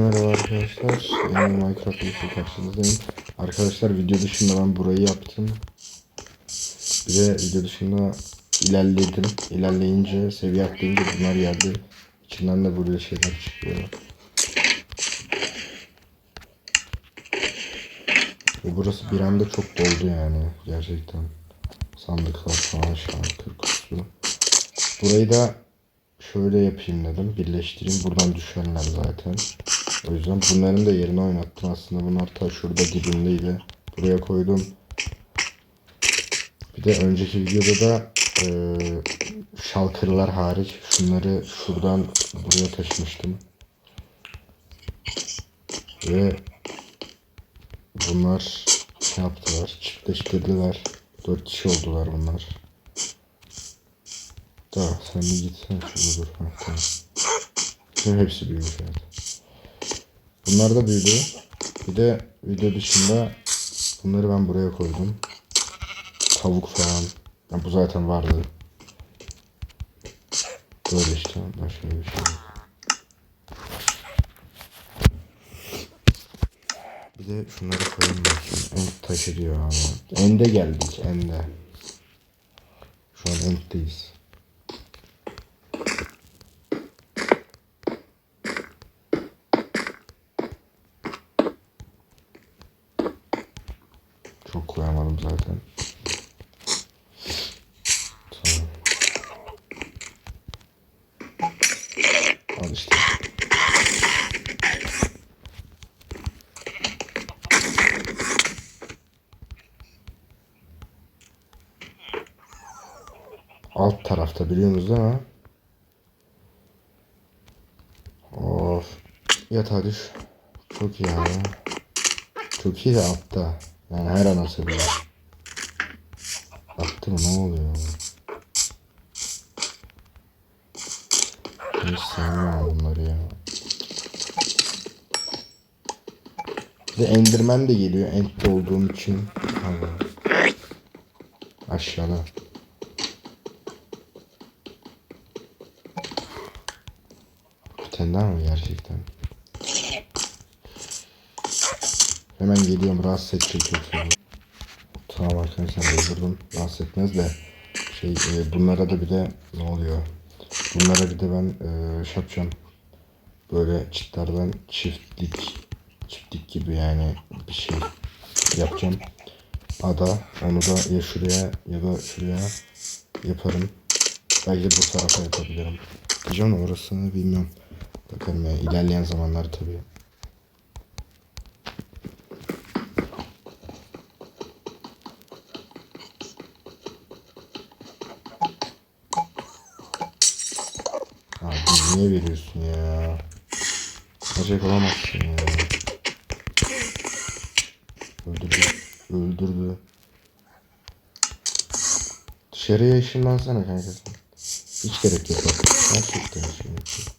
Merhaba arkadaşlar. Yeni Minecraft videosu karşınızdayım. Arkadaşlar video dışında ben burayı yaptım. Bir de video dışında ilerledim. İlerleyince seviye atlayınca bunlar geldi. İçinden de böyle şeyler çıkıyor. Ve burası bir anda çok doldu yani gerçekten. Sandıklar falan şarkı kutusu. Burayı da şöyle yapayım dedim. Birleştireyim. Buradan düşenler zaten. O yüzden bunların da yerini oynattım. Aslında bunlar ta şurada dibindeydi. Buraya koydum. Bir de önceki videoda da e, şalkırlar hariç şunları şuradan buraya taşımıştım. Ve bunlar şey yaptılar. Çiftleştirdiler. Dört kişi oldular bunlar. Da sen bir gitsen şurada dur. Ha, tamam. Hepsi büyüdü zaten. Bunlar da büyüdü. Bir de video dışında bunları ben buraya koydum. Tavuk falan. Ya bu zaten vardı. Böyle işte. Başka bir şey. Bir de şunları koyayım bakayım. End taşı diyor ama. Ende geldik. Ende. Şu an enddeyiz. Çok koyamadım zaten. Alt tarafta biliyorsunuz değil mi? Of. Yatağa düş. Çok iyi abi. Çok iyi de altta. Yani her anası bile. Attı mı ne oluyor? Hiç sevmiyorum bunları ya. Bir de Enderman de geliyor Ent'te olduğum için. Allah. Aşağıda. Daha mı gerçekten? Hemen geliyorum rahatsız edecek yoksa. Tamam arkadaşlar öldürdüm. Rahatsız etmez de şey e, bunlara da bir de ne oluyor? Bunlara bir de ben e, şey yapacağım. Böyle çitlerden çiftlik çiftlik gibi yani bir şey yapacağım. Ada onu da ya şuraya ya da şuraya yaparım. Belki bu tarafa yapabilirim. Diyeceğim orasını bilmiyorum. Bakalım ya ilerleyen zamanlar tabii. Abi niye veriyorsun ya? Acayip olamazsın ya. Öldürdü. Öldürdü. Dışarıya ışınlansana kanka. Hiç gerek yok bak. Gerçekten hiç gerek yok.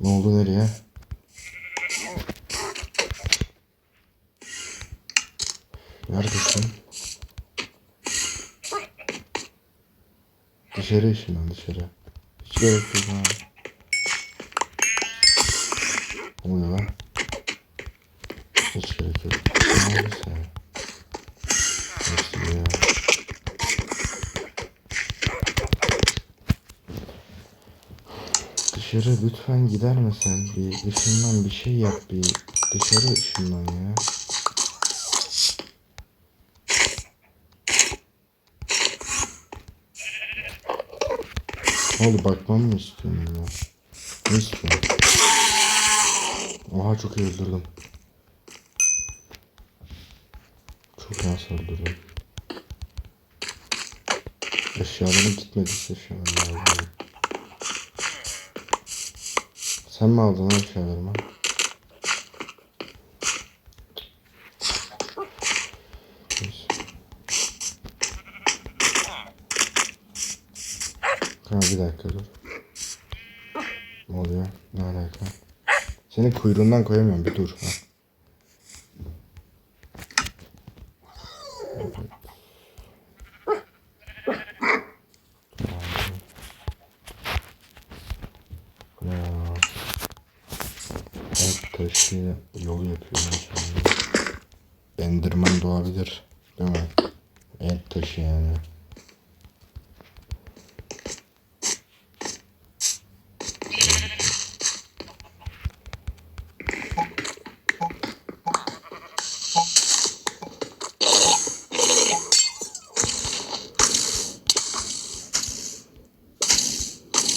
Ne oldu nereye? Neredesin? Dışarı ışınlan dışarı. Hiç gerek yok ha. Ne oluyor lan? Hiç gerek yok. Ne oldu sen? Nasıl ya? Dışarı lütfen gider misin? Bir ışınlan bir şey yap bir. Dışarı ışınlan ya. Oldu bakmam mı istiyorsun ya? Ne istiyorsun? Oha çok iyi öldürdüm. Çok nasıl öldürdüm. Eşyalarım gitmediyse şu an lazım. Sen mi aldın eşyalarımı? Neyse. Ha bir dakika dur. Ne oluyor? Ne alaka? Senin kuyruğundan koyamıyorum bir dur. Ha. Ne ya? Evet taşı yolu yapıyor. şimdi. Enderman doğabilir. Değil mi? Et taşı yani.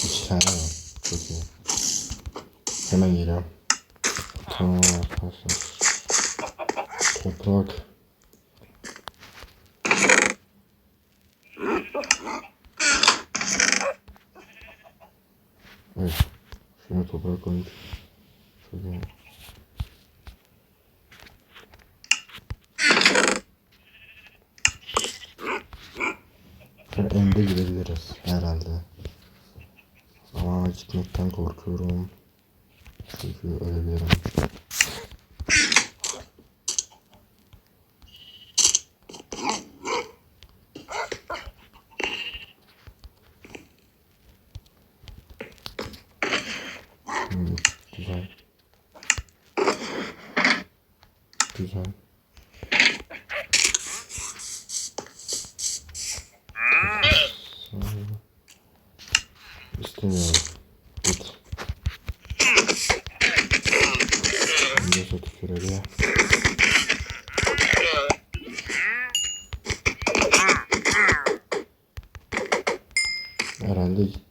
İki tane var. Çok iyi. Hemen geliyorum. Tamam arkadaşlar. Toprak. Evet. Şuna toprak koyduk. Çok iyi. Şöyle ende gidebiliriz herhalde. Ama gitmekten korkuyorum. Çünkü ölebilirim.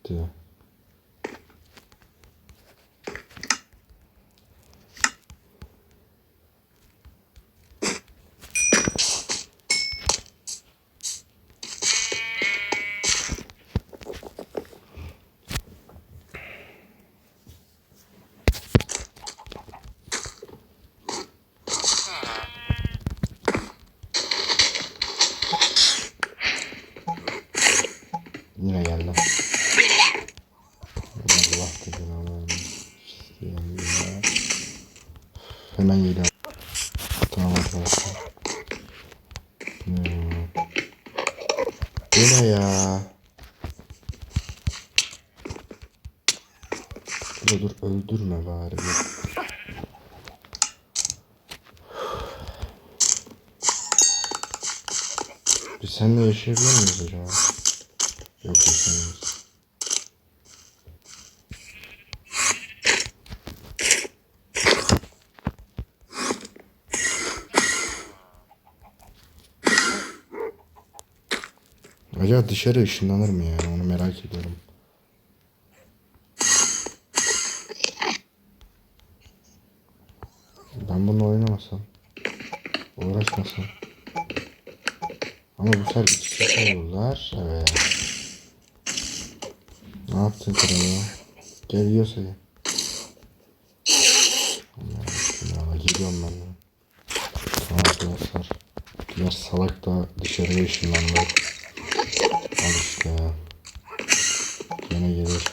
Herhalde gitti. Yine geldi. Allah dedin Allah'ım. İsteyen ya. Hemen geliyorum. Tamam arkadaşlar. Hmm. Bu ne ya? Dur dur öldürme bari. Biz seninle yaşayabiliyor muyuz acaba? Yok yaşamıyoruz. Acaba dışarı ışınlanır mı ya? Onu merak ediyorum. Ben bununla oynamasam. Uğraşmasam. Ama bu sefer iki kişi olurlar. Evet. Ne yaptın kralı? Gel yiyorsa gel. Ya, geliyorum ben de. Arkadaşlar. Diğer salak da dışarıya ışınlandı. Ya. Gene gelir.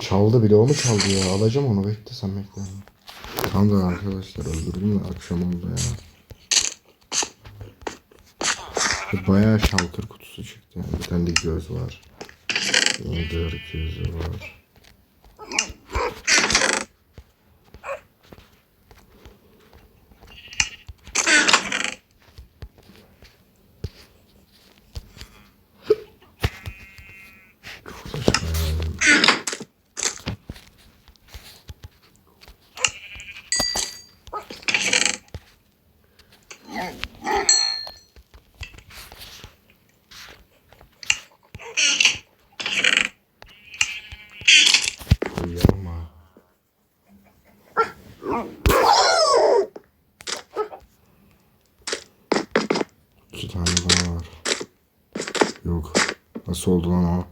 Çaldı bile o mu çaldı ya? Alacağım onu bekle sen bekle. Tam da arkadaşlar öldürdüm de akşam oldu ya. Bayağı şalkır kutusu çıktı yani. Bir tane de göz var. Dondurma var. İki tane daha var. Yok. Nasıl oldu lan o?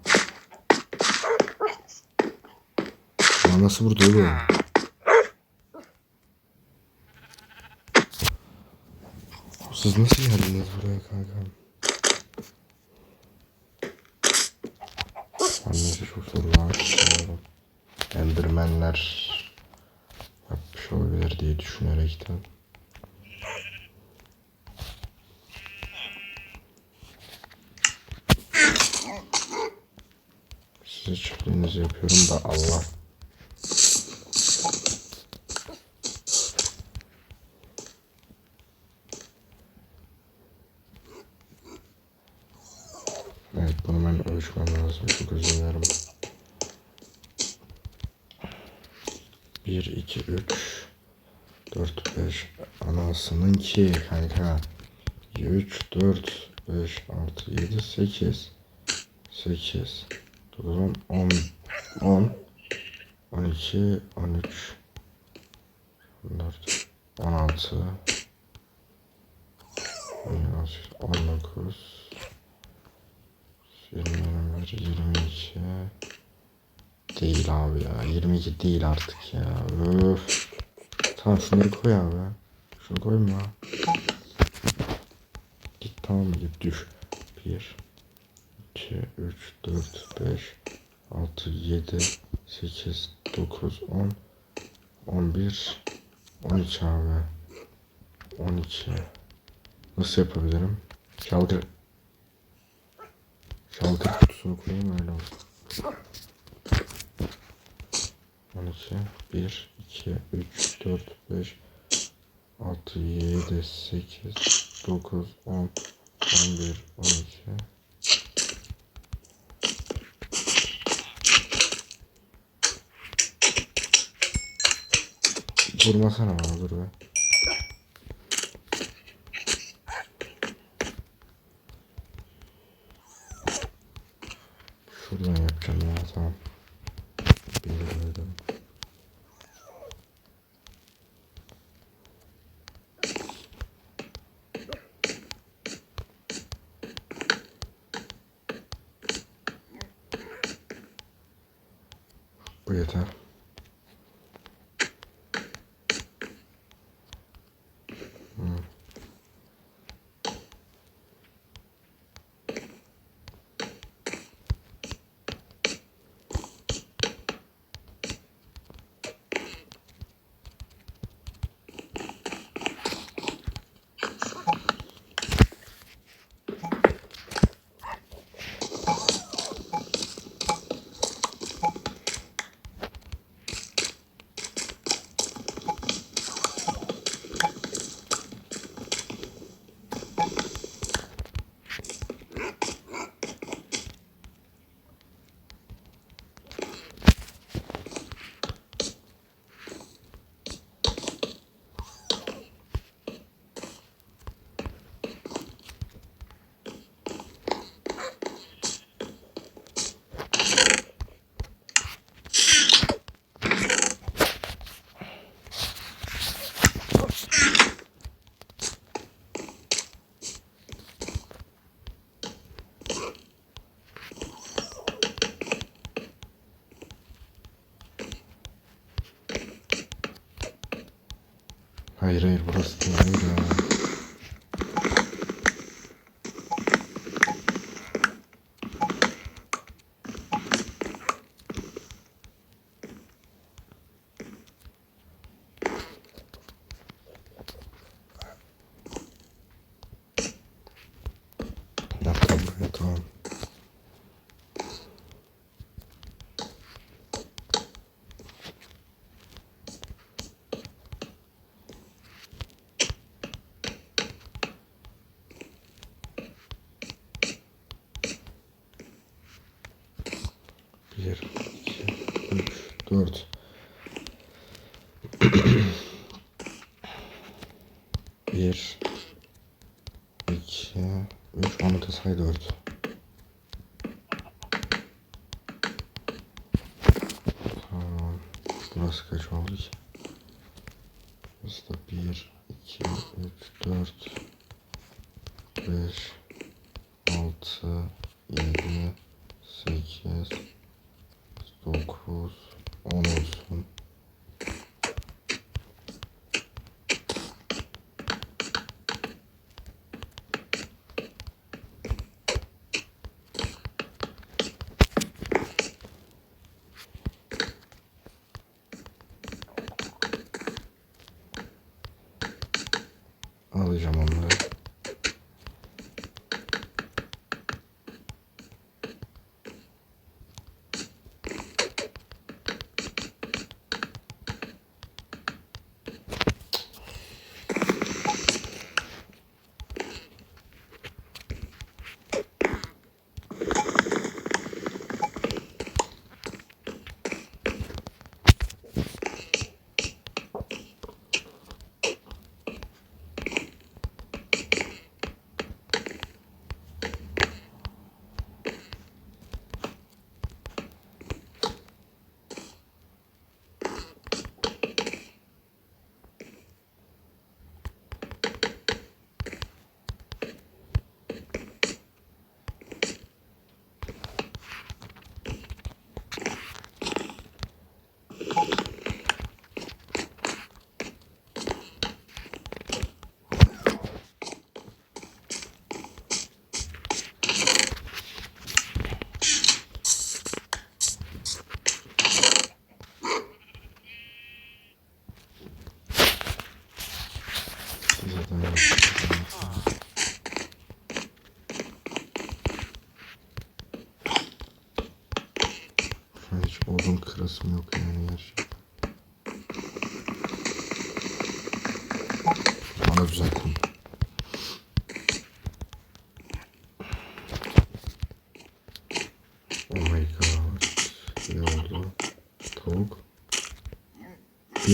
Ya nasıl burada oğlum? Siz nasıl geldiniz buraya kanka? Annesi çok soru var. Endermenler olabilir diye düşünerekten. Size çiftliğinizi yapıyorum da Allah. Evet bunu ben ölçmem lazım. Çok özür. 1, 2, 3, 4, 5 anasının ki kanka. 3, 4, 5, 6, 7, 8. 8, 9, 10, 10, 12, 13, 14, 16, 19, 20, 21, 22, Değil abi ya. 22 değil artık ya. Öf. Tamam şunları koy abi. Şunu koyma. Git tamam git düş. 1 2 3 4 5 6 7 8 9 10 11 12 abi. 12 Nasıl yapabilirim? Şalgır Şalgır kutusunu koyayım öyle olsun. 12 1 2 3 4 5 6 7 8 9 10 11 12 Vurmasana bana dur be. 1, 2, 3, 4,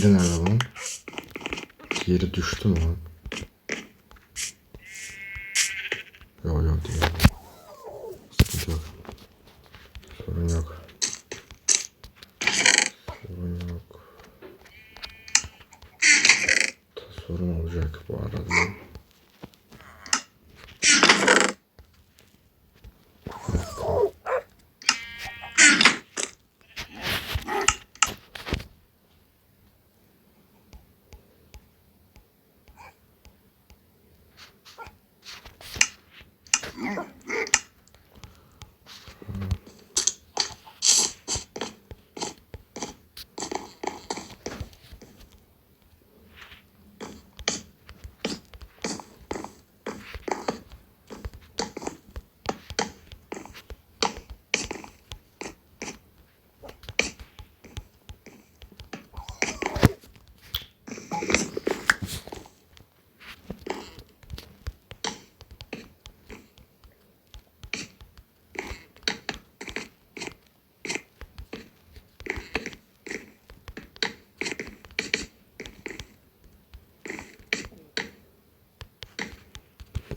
Biri nerede lan? Diğeri düştü mü lan? Yok yok değil. Sıkıntı yok. Sorun yok. Sorun yok. Sorun olacak bu arada.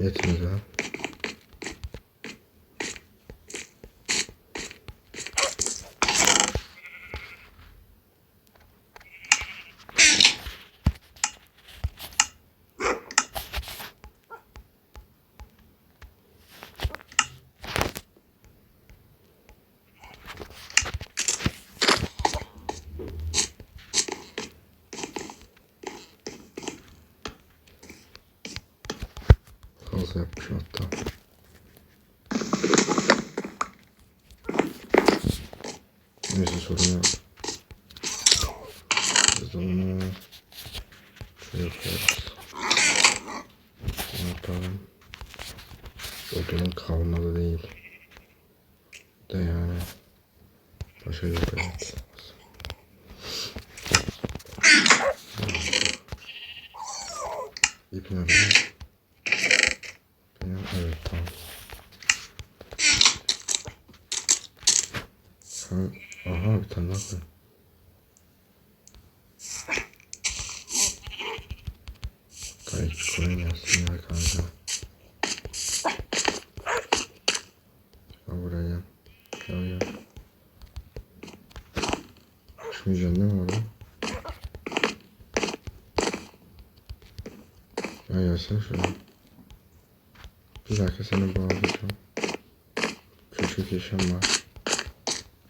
Yetmedi ha. Fazla yapmışım hatta. Neyse sorun yok. Biz onu şey yaparız. Ne yapalım? Odunun kalmadı değil. De yani. Başka yok evet. İp nerede? Benim evet tamam. Ha, aha bir tane daha koy. Daha hiç koyamazsın ya kanka. Gel buraya. Gel gel. Düşmeyeceksin değil mi orada? Gel gelsene şuraya. Bir dakika seni bağlayacağım. Küçük işim var.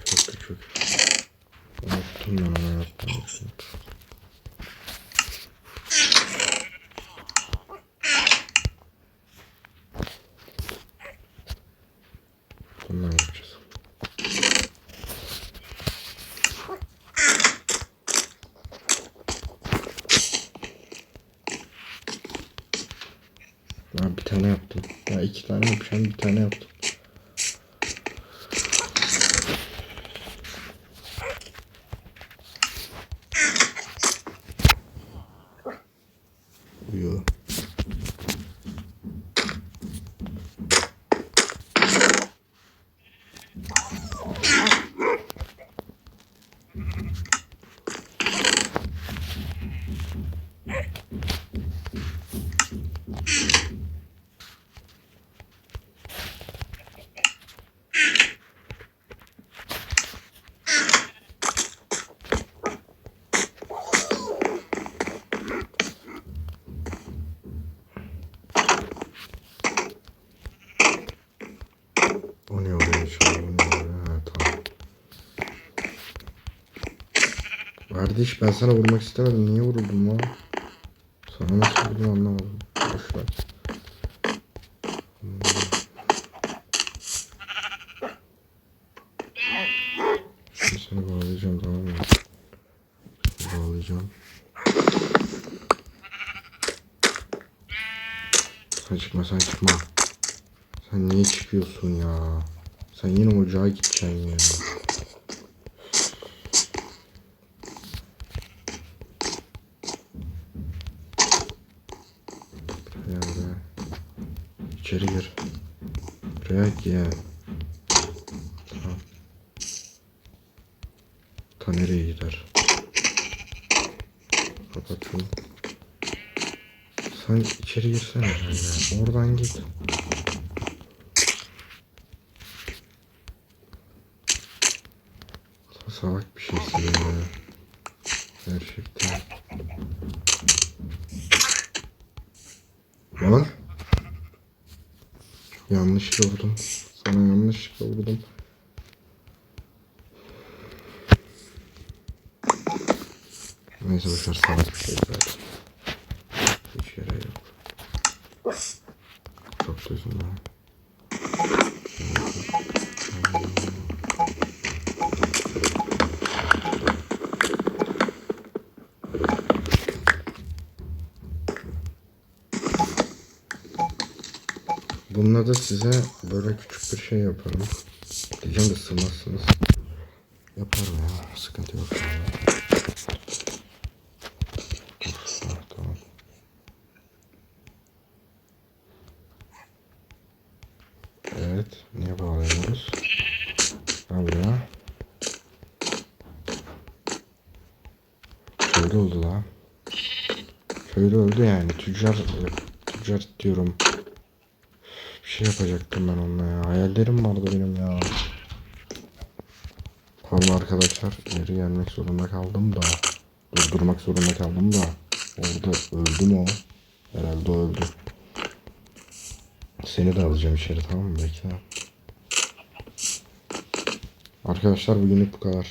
Çok küçük. Unuttum ben onu yapmayı. Bundan yapacağız. Ha, bir tane yaptım. Ya iki tane yapacağım bir tane yaptım. Uyuyor. O ne oluyor şu an? O ne oluyor? Ha, tamam. Kardeş ben sana vurmak istemedim. Niye vuruldum lan? Sana nasıl vurdum anlamadım. Boş ver. Hmm. Şimdi seni bağlayacağım tamam mı? Bağlayacağım. Sen çıkma sen çıkma. Sen niye çıkıyorsun ya? Sen yine ocağa gideceksin ya. Buraya buraya. İçeri gir. Buraya gel. Tamam. Ta nereye gider? Kapat. Sen içeri girsene sen ya. Oradan git. Salak bir şeysin ya. Gerçekten. Lan. Yanlışlıkla vurdum. Sana yanlışlıkla vurdum. Neyse boşver salak bir şey zaten. Bununla da size böyle küçük bir şey yaparım. Diyeceğim de sığmazsınız. Yaparım ya. Sıkıntı yok. Evet. Niye bağlayamıyoruz? Ha buraya. Köylü oldu la. Köylü öldü yani. Tüccar, tüccar diyorum. Şey yapacaktım ben onunla ya. Hayallerim vardı benim ya. Pardon arkadaşlar. Geri gelmek zorunda kaldım da. Durdurmak zorunda kaldım da. Orada öldü mü o? Herhalde öldü. Seni de alacağım içeri tamam mı? Bekle. Arkadaşlar bugünlük bu kadar.